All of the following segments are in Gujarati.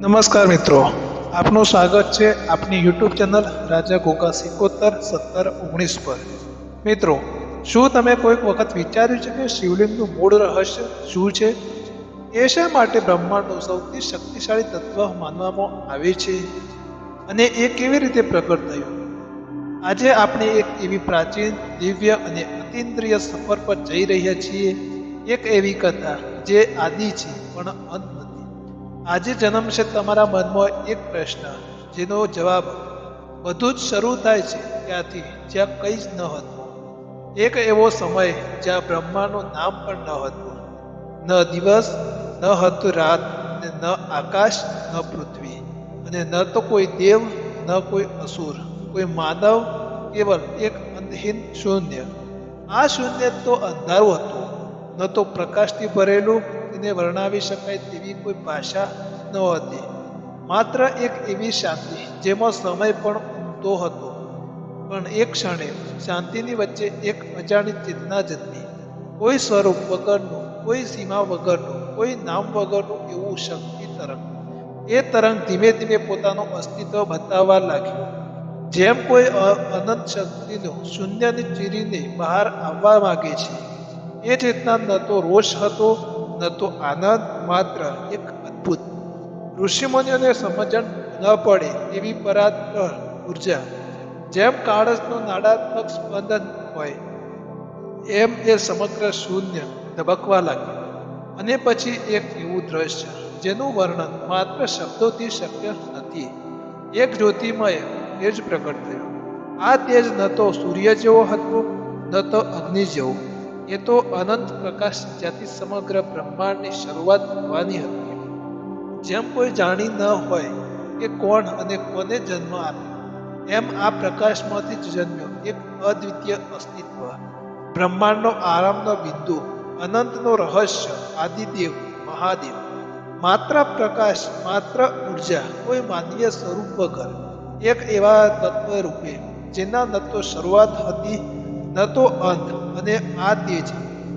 નમસ્કાર મિત્રો. આપનું સ્વાગત છે આપની યુટ્યુબ ચેનલ રાજા ગોગા સિકોતર સત્તર ઓગણીસ પર. મિત્રો, શું તમે કોઈક વખત વિચાર્યું છે કે શિવલિંગનું મૂળ રહસ્ય શું છે? એ શા માટે બ્રહ્માંડનું સૌથી શક્તિશાળી તત્વ માનવામાં આવે છે? અને એ કેવી રીતે પ્રગટ થયું? આજે આપણે એક એવી પ્રાચીન, દિવ્ય અને અતિન્દ્રિય સફર પર જઈ રહ્યા છીએ. એક એવી કથા જે આદિ છે, પણ અંત આજે જન્મશે તમારા મનમાં એક પ્રશ્ન, જેનો જવાબ બધું જ શરૂ થાય છે ત્યાંથી જ્યાં કંઈ જ ન હતું. એક એવો સમય જ્યાં બ્રહ્માનું નામ પણ ન હતું. ન દિવસ, ન હતું રાત, ને ન આકાશ, ન પૃથ્વી. અને ન તો કોઈ દેવ, ન કોઈ અસુર, કોઈ માનવ, કેવલ એક અંતહીન શૂન્ય. આ શૂન્ય તો અંધારું હતું. ન તો પ્રકાશથી ભરેલું તેને વર્ણવી શકાય તેવી કોઈ ભાષા ન હતી. માત્ર એક એવી શાંતિ, જેમાં સમય પણ ઊંઘતો હતો. પણ એક ક્ષણે શાંતિની વચ્ચે એક અજાણી ચેતના જન્મી. કોઈ સ્વરૂપ વગરનું, કોઈ સીમા વગરનું, કોઈ નામ વગરનું એવું શક્તિ તરંગ. એ તરંગ ધીમે ધીમે પોતાનું અસ્તિત્વ બતાવવા લાગ્યું. જેમ કોઈ અનંત શક્તિનો શૂન્યને ચીરીને બહાર આવવા માગે છે, એ ચેતના ન તો રોષ હતો ન તો આનંદ માત્ર એક અદ્ભુત. ઋષિમુનિઓને સમજણ ન પડે એવી પરાત્પર ઊર્જા. જેમ કાળસનું નાડાત્મક સ્પંદન હોય, એમ એ સમગ્ર શૂન્ય ધબકવા લાગ્યું. અને પછી એક એવું દ્રશ્ય, જેનું વર્ણન માત્ર શબ્દોથી શક્ય નથી. એક જ્યોતિમય તેજ પ્રગટ થયો. આ તેજ ન તો સૂર્ય જેવો હતો, ન તો અગ્નિ જેવો. એ તો અનંત પ્રકાશ જ્યાંથી સમગ્ર બ્રહ્માંડની શરૂઆત થવાની હતી. જેમ કોઈ જાણી ન હોય કે કોણ અને કોને જન્મ આપ્યો, એમ આ પ્રકાશમાંથી જ જન્મ્યો એક અદ્વિતીય અસ્તિત્વ. બ્રહ્માંડનો આરામનો બિંદુ, અનંતનો રહસ્ય, આદિદેવ, મહાદેવ. માત્ર પ્રકાશ, માત્ર ઊર્જા, કોઈ માનવીય સ્વરૂપ વગર. એક એવા તત્વ રૂપે જેના ન તો શરૂઆત હતી, ન તો અંત. અને આ તેજ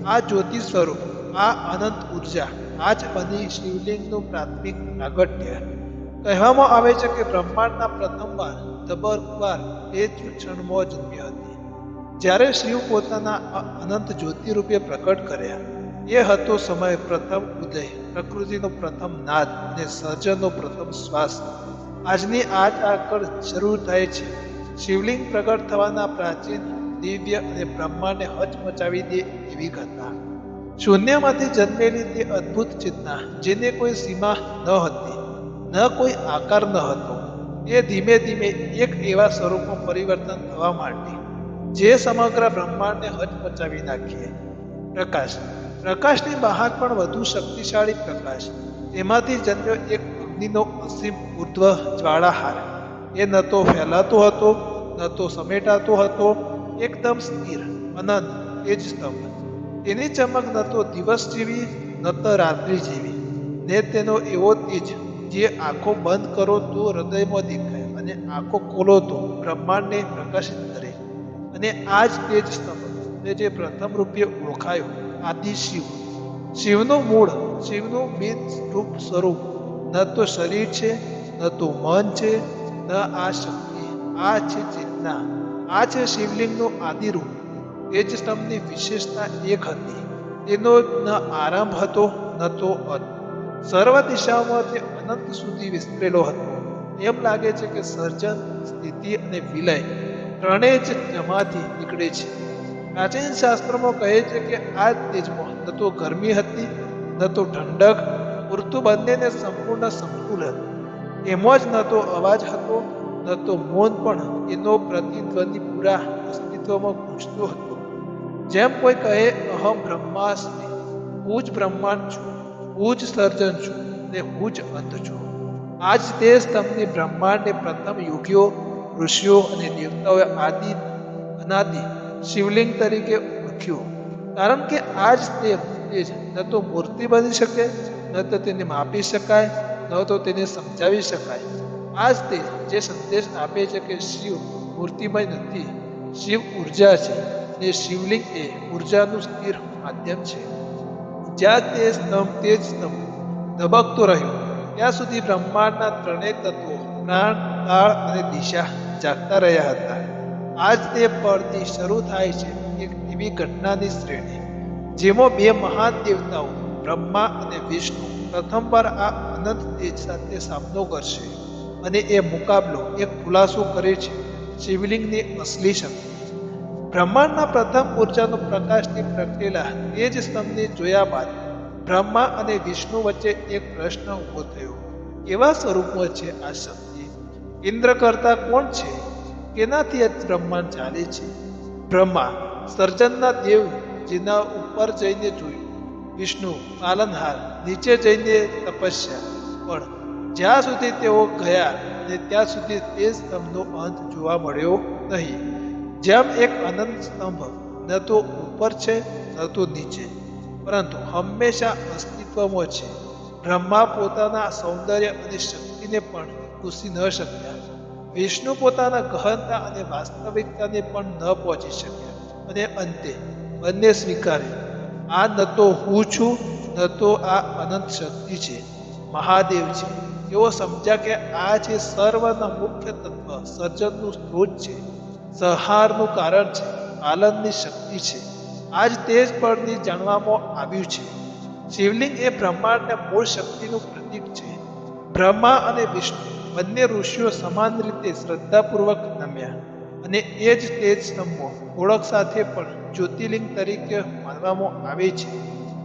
આ જ્યોતિ સ્વરૂપ, આ અનંત ઊર્જા, આ જ બની શિવલિંગનું પ્રાથમિક પ્રાગટ્ય. કહેવામાં આવે છે કે બ્રહ્માંડના પ્રથમવાર તબરવાર એ જ ક્ષણમાં જન્મી હતી. જ્યારે શિવ પોતાના અનંત જ્યોતિ રૂપે પ્રકટ કર્યા, એ હતો સમય પ્રથમ ઉદય, પ્રકૃતિનો પ્રથમ નાદ અને સર્જનનો પ્રથમ શ્વાસ. આજની આજ આકળ શરૂ થાય છે. શિવલિંગ પ્રગટ થવાના પ્રાચીન દિવ્ય અને બ્રહ્માંડને હચમચાવી દે એવી ઘટના. શૂન્યમાંથી જન્મેલી તે અદ્ભુત ચેતના જેને કોઈ સીમા ન હતી, ન કોઈ આકાર ન હતો. એ ધીમે ધીમે એક એવા સ્વરૂપમાં પરિવર્તન થવા માંડી, જે સમગ્ર બ્રહ્માંડને હચમચાવી નાખીએ. પ્રકાશ. પ્રકાશની બહાર પણ વધુ શક્તિશાળી પ્રકાશ. તેમાંથી જન્મ્યો એક અગ્નિનો અસીમ ઉર્ધ્વ જ્વાળાહાર. એ ન તો ફેલાતો હતો, ન તો સમેટાતો હતો એકદમ સ્થિર, અનંત, એ જ સ્તંભ. તેની ચમક ન તો દિવસ જેવી, ન તો રાત્રિ જેવી. ને તેનો એવો તેજ, જે આંખો બંધ કરો તો હૃદયમાં દેખાય અને આંખો ખોલો તો બ્રહ્માંડને પ્રકાશિત કરે. અને આ જ તેજ સ્તંભ, ને જે પ્રથમ રૂપે ઓળખાયો, આદિ શિવ. શિવનું મૂળ, શિવનું બિન રૂપ સ્વરૂપ. ન તો શરીર છે, ન તો મન છે, ન આ શક્તિ, આ છે ચેતના. આ છે શિવલિંગનું આદિરૂપ, એ જ સ્તંભની વિશેષતા એક હતી. તેનો ન આરંભ હતો, ન તો અંત સર્વ દિશામાં તે અનંત સુધી વિસ્તરેલો હતો. એમ લાગે છે કે સર્જન, સ્થિતિ અને વિલય ત્રણેય જ તેમાંથી નીકળે છે. પ્રાચીન શાસ્ત્રમાં કહે છે કે આ તેજમાં ન તો ગરમી હતી, ન તો ઠંડક પૂરતું બંનેને સંપૂર્ણ સંકુલ હતું. એમાં જ ન તો અવાજ હતો ન તો મૌન પણ એનો પ્રતિધ્વનિ પૂરા અસ્તિત્વમાં ગૂંજતો હતો. જેમ કોઈ કહે અહમ બ્રહ્માસ્મિ હું જ બ્રહ્માંડ છું, હું જ સર્જન છું ને હું જ અંત છું. આ જ તે સ્તંભની બ્રહ્માંડને પ્રથમ યોગીઓ, ઋષિઓ અને દેવતાઓએ આદિ, અનાદિ, શિવલિંગ તરીકે ઓળખ્યો. કારણ કે આ જ તે જ ન તો મૂર્તિ બની શકે, ન તો તેને માપી શકાય, ન તો તેને સમજાવી શકાય. આ જ તે જે સંદેશ આપે છે કે શિવ મૂર્તિમય નથી, શિવ ઊર્જા છે ને શિવલિંગ એ ઉર્જાનું સ્થિર માધ્યમ છે. જ્યાં તે સ્તંભ તે જ સ્તંભ ધબકતો રહ્યો, ત્યાં સુધી બ્રહ્માંડના ત્રણેય તત્વો પ્રાણ કાળ અને દિશા જાગતા રહ્યા હતા. આજ તે પળથી શરૂ થાય છે એક એવી ઘટનાની શ્રેણી, જેમાં બે મહાન દેવતાઓ બ્રહ્મા અને વિષ્ણુ પ્રથમવાર આ અનંત તેજ સાથે સામનો કરશે. અને એ મુકાબલો એક ખુલાસો કરે છે શિવલિંગની અસલી શક્તિ. બ્રહ્માંડના પ્રથમ ઉર્જાનો પ્રકાશથી પ્રગટેલા જ સ્તંભને જોયા બાદ બ્રહ્મા અને વિષ્ણુ વચ્ચે એક પ્રશ્ન ઊભો થયો. કેવા સ્વરૂપમાં છે આ શક્તિ? ઇન્દ્ર કરતા કોણ છે? કેનાથી આ બ્રહ્માંડ ચાલે છે? બ્રહ્મા, સર્જનના દેવ જેના ઉપર જઈને જોયું. વિષ્ણુ, પાલનહાર, નીચે જઈને તપસ્યા. પણ જ્યાં સુધી તેઓ ગયા ને ત્યાં સુધી તે સ્તંભનો અંત જોવા મળ્યો નહીં. જેમ એક અનંત સ્તંભ, ન તો ઉપર છે, ન તો નીચે. પરંતુ હંમેશા અસ્તિત્વમાં છે. બ્રહ્મા પોતાના સૌંદર્ય અને શક્તિને પણ ઘૂસી ન શક્યા. વિષ્ણુ પોતાના ગહનતા અને વાસ્તવિકતાને પણ ન પહોંચી શક્યા. અને અંતે બંને સ્વીકારે. આ ન તો હું છું, ન તો આ અનંત શક્તિ છે. મહાદેવ છે. તેઓ સમજ્યા કે આ છે સર્વના મુખ્ય તત્વ, સર્જનનું સ્ત્રોત છે, સહારનું કારણ છે આલંદની શક્તિ છે, આજ તેજ જ પળની જાણવામાં આવ્યું છે. શિવલિંગ એ બ્રહ્માંડના મૂળ શક્તિનું પ્રતીક છે. બ્રહ્મા અને વિષ્ણુ બંને ઋષિઓ સમાન રીતે શ્રદ્ધાપૂર્વક નમ્યા અને એ જ તેજ સ્તંભો ઓળખ સાથે પણ જ્યોતિર્લિંગ તરીકે માનવામાં આવે છે.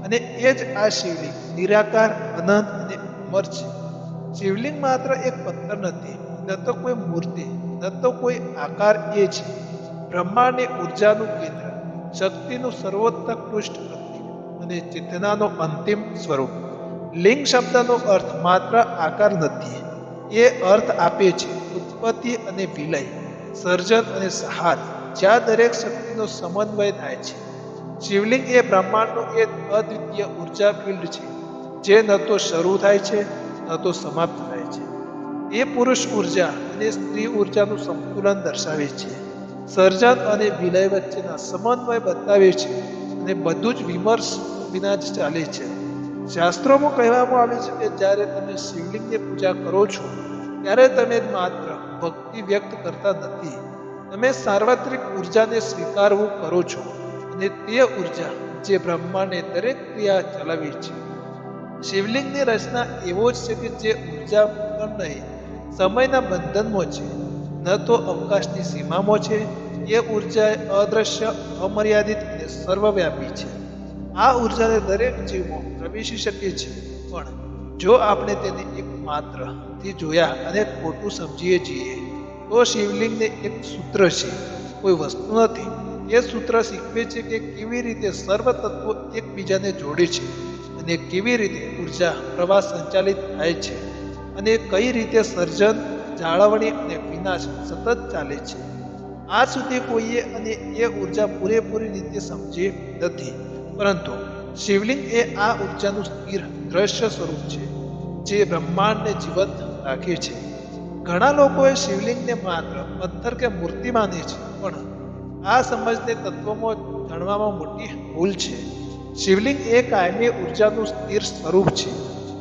અને એ જ આ શિવલિંગ નિરાકાર અનંત અને અમર છે શિવલિંગ માત્ર એક પથ્થર નથી, ન તો કોઈ મૂર્તિ, ન તો કોઈ આકાર એ છે. બ્રહ્માંડની ઉર્જાનું કેન્દ્ર, શક્તિનું સર્વોત્કૃષ્ટ પ્રતીક અને ચેતનાનો અંતિમ સ્વરૂપ. લિંગ શબ્દનો અર્થ માત્ર આકાર નથી. એ અર્થ આપે છે ઉત્પત્તિ અને વિલય, સર્જન અને સહાર જ્યાં દરેક શક્તિનો સમન્વય થાય છે. શિવલિંગ એ બ્રહ્માંડનું એક અદ્વિતીય ઊર્જા ફિલ્ડ છે. જે ન તો શરૂ થાય છે, ન તો સમાપ્ત થાય છે. એ પુરુષ ઊર્જા અને સ્ત્રી ઉર્જાનું સંતુલન દર્શાવે છે. સર્જન અને વિલય વચ્ચેના સમન્વય બતાવે છે અને બધું જ વિમર્શ વિના જ ચાલે છે. શાસ્ત્રોમાં કહેવામાં આવે છે કે જ્યારે તમે શિવલિંગની પૂજા કરો છો, ત્યારે તમે માત્ર ભક્તિ વ્યક્ત કરતા નથી. તમે સાર્વત્રિક ઉર્જાને સ્વીકારવું કરો છો અને તે ઊર્જા જે બ્રહ્માને દરેક ક્રિયા ચલાવી છે. શિવલિંગની રચના એવો જ છે કે જે ઊર્જા પણ નહીં, સમયના બંધનમાં છે. ન તો અવકાશની સીમામાં છે. એ ઊર્જા અદ્રશ્ય, અમર્યાદિત અને સર્વવ્યાપી છે. આ ઉર્જાને દરેક જીવમાં પ્રવેશી શકે છે. પણ જો આપણે તેને એક માત્રથી જોયા અને ખોટું સમજીએ છીએ, તો શિવલિંગને એક સૂત્ર છે. કોઈ વસ્તુ નથી. એ સૂત્ર શીખવે છે કે કેવી રીતે સર્વ તત્વો એકબીજાને જોડે છે. અને કેવી રીતે ઊર્જા પ્રવાહ સંચાલિત થાય છે અને કઈ રીતે સર્જન, જાળવણી અને વિનાશ સતત ચાલે છે. આ સુધી કોઈએ અને એ ઊર્જા પૂરેપૂરી રીતે સમજી નથી. પરંતુ શિવલિંગ એ આ ઉર્જાનું સ્થિર દ્રશ્ય સ્વરૂપ છે, જે બ્રહ્માંડને જીવંત રાખે છે. ઘણા લોકોએ શિવલિંગને માત્ર પથ્થર કે મૂર્તિ માને છે, પણ આ સમજને તત્વમાં જાણવામાં મોટી ભૂલ છે. શિવલિંગ એ કાયમી ઉર્જાનું સ્થિર સ્વરૂપ છે.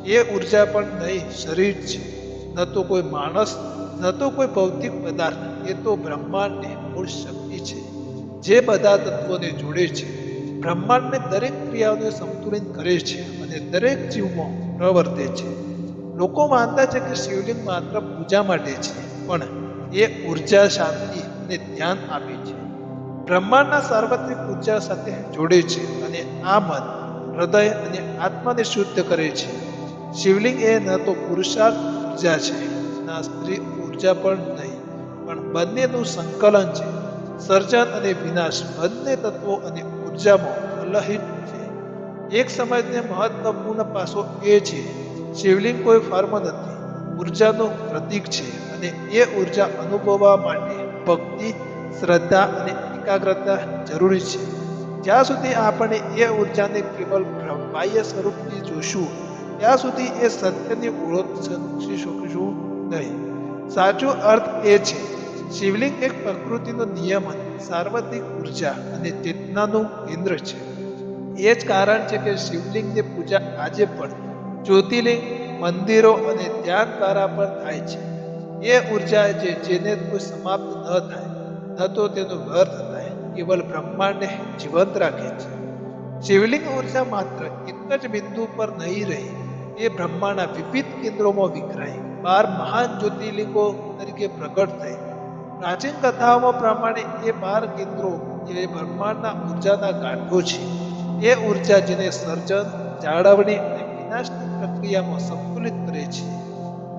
એ ઊર્જા પણ નહીં, શરીર છે. ન તો કોઈ માણસ, ન તો કોઈ ભૌતિક પદાર્થ, એ તો બ્રહ્માંડની મૂળ શક્તિ છે. જે બધા તત્વોને જોડે છે, બ્રહ્માંડને દરેક ક્રિયાઓને સંતુલિત કરે છે અને દરેક જીવમાં પ્રવર્તે છે. લોકો માનતા છે કે શિવલિંગ માત્ર પૂજા માટે છે, પણ એ ઊર્જા, શાંતિ અને ધ્યાન આપે છે. બ્રહ્માંડના સાર્વત્રિક ઊર્જા સાથે જોડે છે અને આ મન હૃદય અને આત્માને શુદ્ધ કરે છે. શિવલિંગ એ ન તો પુરુષાર્થ ઊર્જા છે, ના સ્ત્રી ઊર્જા પણ નહીં, પણ બંનેનું સંકલન છે. સર્જન અને વિનાશ બંને તત્વો અને ઉર્જામાં અલહિત છે. એક સમાજને મહત્વપૂર્ણ પાસો એ છે, શિવલિંગ કોઈ ફર્મ નથી, ઉર્જાનું પ્રતીક છે અને એ ઊર્જા અનુભવવા માટે ભક્તિ, શ્રદ્ધા અને એકાગ્રતા જરૂરી છે. જ્યાં સુધી આપણે એ ઉર્જાને કેવલ બાહ્ય સ્વરૂપથી જોશું, ત્યાં સુધી એ સત્યની ઓળખ સમજી શકીશું નહીં. સાચો અર્થ એ છે, શિવલિંગ એક પ્રકૃતિનું નિયમન સાર્વત્રિક ઊર્જા અને ચેતનાનું કેન્દ્ર છે. એ જ કારણ છે કે શિવલિંગની પૂજા આજે પણ જ્યોતિર્લિંગ, મંદિરો અને ધ્યાન દ્વારા પણ થાય છે. એ ઊર્જા જે, જેને કોઈ સમાપ્ત ન થાય, ન તો તેનો વ્યર્થ થાય. કેવલ બ્રહ્માંડને જીવંત રાખે છે. શિવલિંગ ઊર્જા માત્ર એક જ બિંદુ પર નહીં રહી, એ બ્રહ્માંડના વિવિધ કેન્દ્રોમાં વિખરાઈ બાર મહાન જ્યોતિર્લિંગો તરીકે પ્રગટ થઈ પ્રાચીન કથાઓમાં પ્રમાણે એ બાર કેન્દ્રો એ બ્રહ્માંડના ઉર્જાના ગાંઠો છે. એ ઊર્જા જેને સર્જન, જાળવણી અને વિનાશની પ્રક્રિયામાં સંતુલિત કરે છે.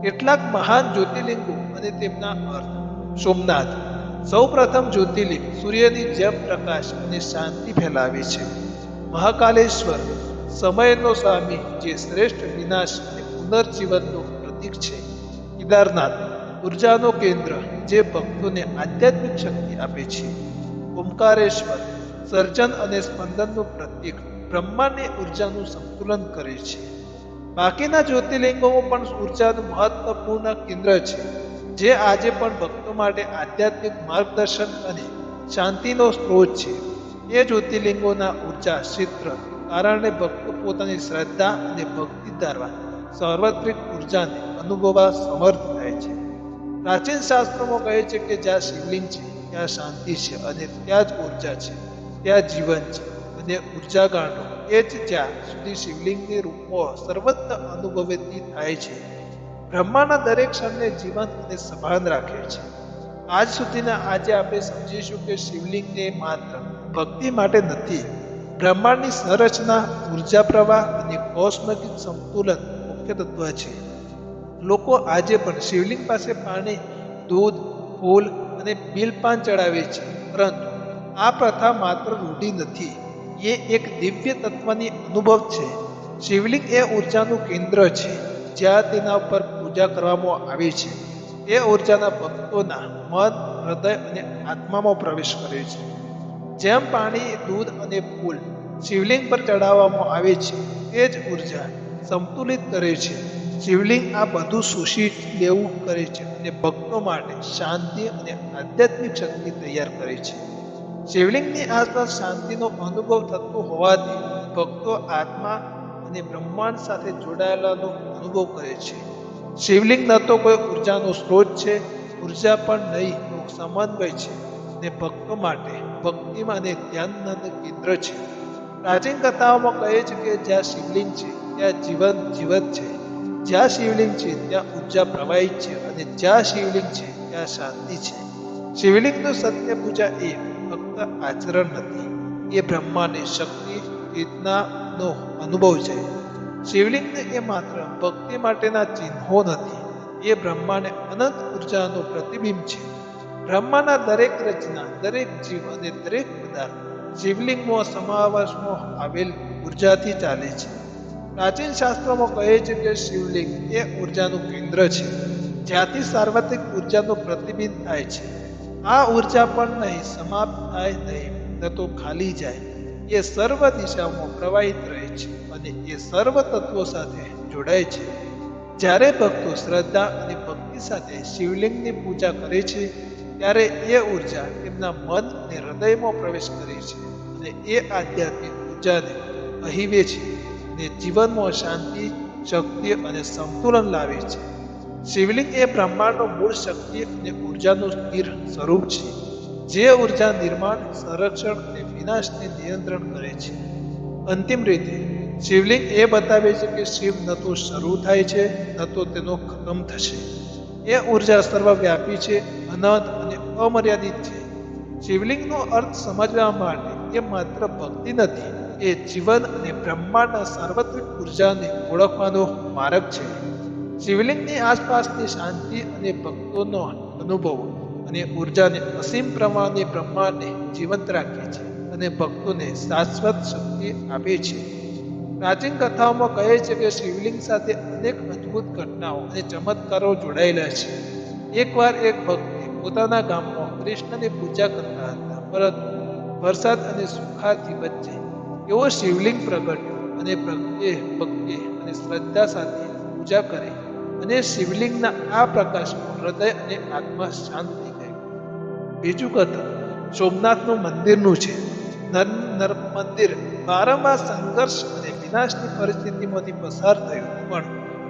કેટલાક મહાન જ્યોતિર્લિંગો અને તેમના અર્થ સોમનાથ સૌ પ્રથમ જ્યોતિર્લિંગ સૂર્યની જેમ પ્રકાશ અને શાંતિ ફેલાવે છે. મહાકાલેશ્વર સમયનો સ્વામી જે શ્રેષ્ઠ વિનાશ અને પુનર્જીવનનું પ્રતીક છે. કેદારનાથ ઉર્જાનો કેન્દ્ર જે ભક્તોને આધ્યાત્મિક શક્તિ આપે છે. ઓમકારેશ્વર સર્જન અને સ્પંદનનું પ્રતીક બ્રહ્માંડની ઉર્જાનું સંતુલન કરે છે. બાકીના જ્યોતિર્લિંગોમાં પણ ઉર્જાનું મહત્વપૂર્ણ કેન્દ્ર છે. જે આજે પણ ભક્તો માટે આધ્યાત્મિક માર્ગદર્શન અને શાંતિનો સ્ત્રોત છે. એ જ્યોતિર્લિંગોના ઊર્જા ક્ષેત્ર કારણે ભક્તો પોતાની શ્રદ્ધા અને ભક્તિ દ્વારા સાર્વત્રિક ઉર્જાને અનુભવવા સમર્થ થાય છે. પ્રાચીન શાસ્ત્રોમાં કહે છે કે જ્યાં શિવલિંગ છે, ત્યાં શાંતિ છે અને ત્યાં જ ઊર્જા છે. ત્યાં જીવન છે અને ઊર્જા ગાંઠો એ જ જ્યાં સુધી શિવલિંગની રૂપો સર્વત્ર અનુભવેતી થાય છે. બ્રહ્માના દરેક ક્ષણને જીવંત અને સભાન રાખે છે. આજ સુધીના આજે આપણે સમજીશું કે શિવલિંગને માત્ર ભક્તિ માટે નથી, બ્રહ્માંડની સંરચના, ઊર્જા પ્રવાહ અને કોસ્મિક સંતુલન મુખ્ય તત્વ છે. લોકો આજે પણ શિવલિંગ પાસે પાણી, દૂધ, ફૂલ અને બિલપાન ચડાવે છે, પરંતુ આ પ્રથા માત્ર રૂઢી નથી. એ એક દિવ્ય તત્વની અનુભવ છે. શિવલિંગ એ ઉર્જાનું કેન્દ્ર છે. જ્યાં તેના ઉપર પૂજા કરવામાં આવે છે. એ ઉર્જાના ભક્તોના મન, હૃદય અને આત્મામાં પ્રવેશ કરે છે. જેમ પાણી, દૂધ અને ફૂલ શિવલિંગ પર ચડાવવામાં આવે છે એ જ ઊર્જા સંતુલિત કરે છે. શિવલિંગ આ બધું શોષી લેવું કરે છે અને ભક્તો માટે શાંતિ અને આધ્યાત્મિક શક્તિ તૈયાર કરે છે. શિવલિંગની આસપાસ શાંતિનો અનુભવ થતો હોવાથી ભક્તો આત્મા અને બ્રહ્માંડ સાથે જોડાયેલાનો અનુભવ કરે છે. શિવલિંગ ન તો કોઈ ઉર્જાનો સ્ત્રોત છે, ઊર્જા પણ નહીં સમન્વય છે ને ભક્તો માટે. ભક્તિમાં અને ધ્યાનનું કેન્દ્ર છે. પ્રાચીન કથાઓમાં કહે છે કે જ્યાં શિવલિંગ છે, ત્યાં જીવન જીવત છે. જ્યાં શિવલિંગ છે, ત્યાં ઊર્જા પ્રવાહિત છે અને જ્યાં શિવલિંગ છે, ત્યાં શાંતિ છે. શિવલિંગનું સત્ય પૂજા એ ફક્ત આચરણ નથી. એ બ્રહ્માની શક્તિ, ચેતનાનો અનુભવ છે. શિવલિંગને એ માત્ર ભક્તિ માટેના ચિહ્નો નથી, એ બ્રહ્માને અનંત ઉર્જાનું પ્રતિબિંબ છે. બ્રહ્માના દરેક રચના, દરેક જીવ અને દરેક પદાર્થ શિવલિંગમાં સમાવેશમાં આવેલ ઉર્જાથી ચાલે છે. પ્રાચીન શાસ્ત્રોમાં કહે છે કે શિવલિંગ એ ઉર્જાનું કેન્દ્ર છે, જ્યાંથી સાર્વત્રિક ઉર્જાનું પ્રતિબિંબ થાય છે. આ ઊર્જા પણ નહીં, સમાપ્ત થાય નહીં, ન તો ખાલી જાય. એ સર્વ દિશામાં પ્રવાહિત રહે છે અને એ સર્વ તત્વો સાથે જોડાય છે. જ્યારે ભક્તો શ્રદ્ધા અને ભક્તિ સાથે શિવલિંગની પૂજા કરે છે, ત્યારે એ ઊર્જા તેમના મન અને હૃદયમાં પ્રવેશ કરે છે અને એ આધ્યાત્મિક ઉર્જાને અહીવે છે અને જીવનમાં શાંતિ, શક્તિ અને સંતુલન લાવે છે. શિવલિંગ એ બ્રહ્માંડનો મૂળ શક્તિ અને ઉર્જાનું સ્થિર સ્વરૂપ છે, જે ઊર્જા નિર્માણ, સંરક્ષણ અને વિનાશને નિયંત્રણ કરે છે. અંતિમ રીતે શિવલિંગ એ બતાવે છે કે શિવ ન તો શરૂ થાય છે, ન તો તેનો ખતમ થશે. એ ઊર્જા સર્વવ્યાપી છે, અનંત અને અમર્યાદિત છે. શિવલિંગનો અર્થ સમજવા માટે એ માત્ર ભક્તિ નથી, એ જીવન અને બ્રહ્માંડના સાર્વત્રિક ઉર્જાને ઓળખવાનો માર્ગ છે. શિવલિંગની આસપાસની શાંતિ અને ભક્તોનો અનુભવ અને ઉર્જાને અસીમ પ્રમાણે બ્રહ્માંડને જીવંત રાખે છે. અને ભક્તોને શાશ્વત શક્તિ આપે છે. પ્રાચીન કથાઓમાં કહે છે કે શિવલિંગ સાથે અનેક અદ્ભુત ઘટનાઓ અને ચમત્કારો જોડાયેલા છે. એકવાર એક ભક્તિ પોતાના ગામમાં કૃષ્ણની પૂજા કરતા હતા, પરંતુ વરસાદ અને સુખાથી વચ્ચે એવો શિવલિંગ પ્રગટ્યો અને પ્રગટે, ભક્તિ અને શ્રદ્ધા સાથે પૂજા કરી અને શિવલિંગના આ પ્રકાશમાં હૃદય અને આત્મા શાંત થઈ ગયું. બીજું કથા સોમનાથનું મંદિરનું છે. નર નર મંદિર વારંવાર સંઘર્ષ અને વિનાશની પરિસ્થિતિમાંથી પસાર થયું. પણ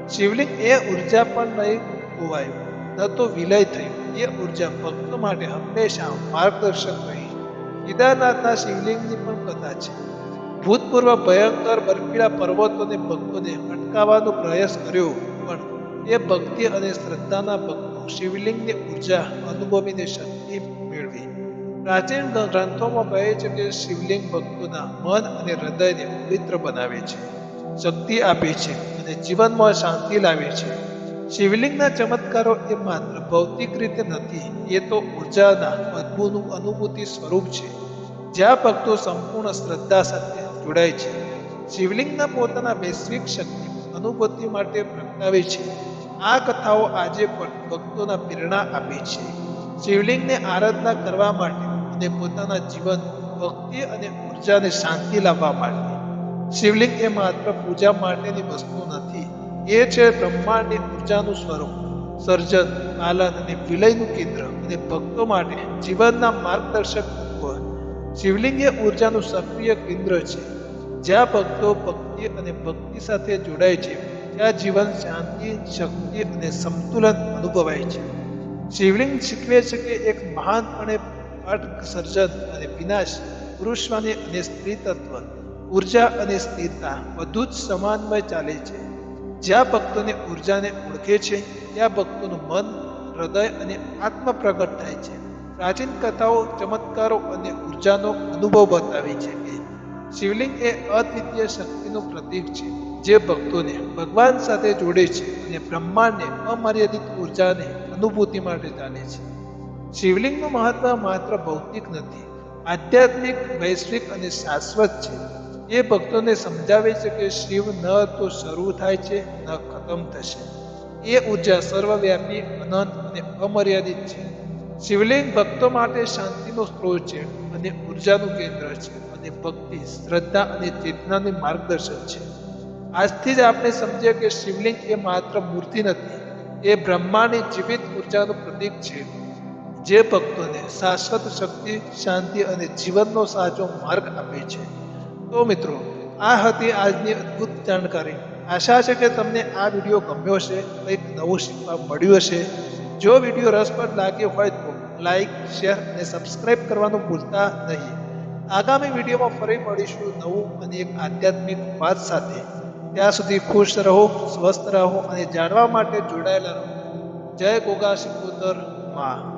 શિવલિંગ એ ઊર્જા પણ નહીં ખોવાયું, ન તો વિલય થયું. એ ઊર્જા ભક્તો માટે હંમેશા માર્ગદર્શક રહી. કેદારનાથના શિવલિંગની પણ કથા છે. ભૂતપૂર્વ ભયંકર બર્ફીલા પર્વતોને ભક્તોને અટકાવવાનો પ્રયાસ કર્યો, પણ એ ભક્તિ અને શ્રદ્ધાના ભક્તો શિવલિંગની ઊર્જા અનુભવીને શક્તિ પ્રાચીન ગ્રંથોમાં કહે છે કે શિવલિંગ ભક્તોના મન અને હૃદયને પવિત્ર બનાવે છે, શક્તિ આપે છે અને જીવનમાં શાંતિ લાવે છે. શિવલિંગના ચમત્કારો એ માત્ર ભૌતિક રીતે નથી, એ તો ઉર્જાના અદ્ભુતનું અનુભૂતિ સ્વરૂપ છે. જ્યાં ભક્તો સંપૂર્ણ શ્રદ્ધા સાથે જોડાય છે, શિવલિંગના પોતાના વૈશ્વિક શક્તિ અનુભૂતિ માટે પ્રગટાવે છે. આ કથાઓ આજે પણ ભક્તોના પ્રેરણા આપે છે. શિવલિંગને આરાધના કરવા માટે અને પોતાના જીવન, ભક્તિ અને ઉર્જાને શાંતિ લાવવા માટે. શિવલિંગ એ માત્ર પૂજા માટેની વસ્તુ નથી, એ છે બ્રહ્માંડની ઉર્જાનું સ્વરૂપ. સર્જન, પાલન અને વિલયનું કેન્દ્ર અને ભક્તો માટે જીવનના માર્ગદર્શક તત્વ શિવલિંગ એ ઉર્જાનું સક્રિય કેન્દ્ર છે. જ્યાં ભક્તો ભક્તિ અને ભક્તિ સાથે જોડાય છે, ત્યાં જીવન શાંતિ, શક્તિ અને સંતુલન અનુભવાય છે. શિવલિંગ શીખવે છે કે એક મહાન અર્થ સર્જન અને વિનાશ પુરુષવાને અને સ્ત્રી તત્વ ઊર્જા અને સ્થિરતા બધું જ સમાનમય ચાલે છે. જ્યાં ભક્તોને ઉર્જાને ઓળખે છે, ત્યાં ભક્તોનું મન, હૃદય અને આત્મ પ્રગટ થાય છે. પ્રાચીન કથાઓ ચમત્કારો અને ઉર્જાનો અનુભવ બતાવે છે કે શિવલિંગ એ અદ્વિતીય શક્તિનું પ્રતીક છે, જે ભક્તોને ભગવાન સાથે જોડે છે અને બ્રહ્માંડને અમર્યાદિત ઉર્જાને અનુભૂતિ માટે ચાલે છે. શિવલિંગનું મહત્વ માત્ર ભૌતિક નથી, આધ્યાત્મિક, વૈશ્વિક અને શાશ્વત છે. એ ભક્તોને સમજાવે છે કે શિવ ન તો શરૂ થાય છે, ન ખતમ થશે. એ ઊર્જા સર્વવ્યાપી, અનંત અને અમર્યાદિત છે. શિવલિંગ ભક્તો માટે શાંતિનો સ્ત્રોત છે અને ઉર્જાનું કેન્દ્ર છે અને ભક્તિ, શ્રદ્ધા અને ચેતનાને માર્ગદર્શન છે. આજથી જ આપણે સમજીએ કે શિવલિંગ એ માત્ર મૂર્તિ નથી, એ બ્રહ્માની જીવિત ઉર્જાનું પ્રતીક છે. જે ભક્તોને શાશ્વત શક્તિ, શાંતિ અને જીવનનો સાચો માર્ગ આપે છે. તો મિત્રો, આ હતી આજની અદ્ભુત જાણકારી. આશા છે કે તમને આ વીડિયો ગમ્યો હશે, કંઈક નવું શીખવા મળ્યું હશે. જો વીડિયો રસપ્રદ લાગ્યો હોય તો લાઈક, શેર અને સબસ્ક્રાઈબ કરવાનું ભૂલતા નહીં. આગામી વિડીયોમાં ફરી મળીશું નવું અને એક આધ્યાત્મિક વાત સાથે. ત્યાં સુધી ખુશ રહો, સ્વસ્થ રહો અને જાણવા માટે જોડાયેલા રહો. જય ગોગા સિકોતરમાં.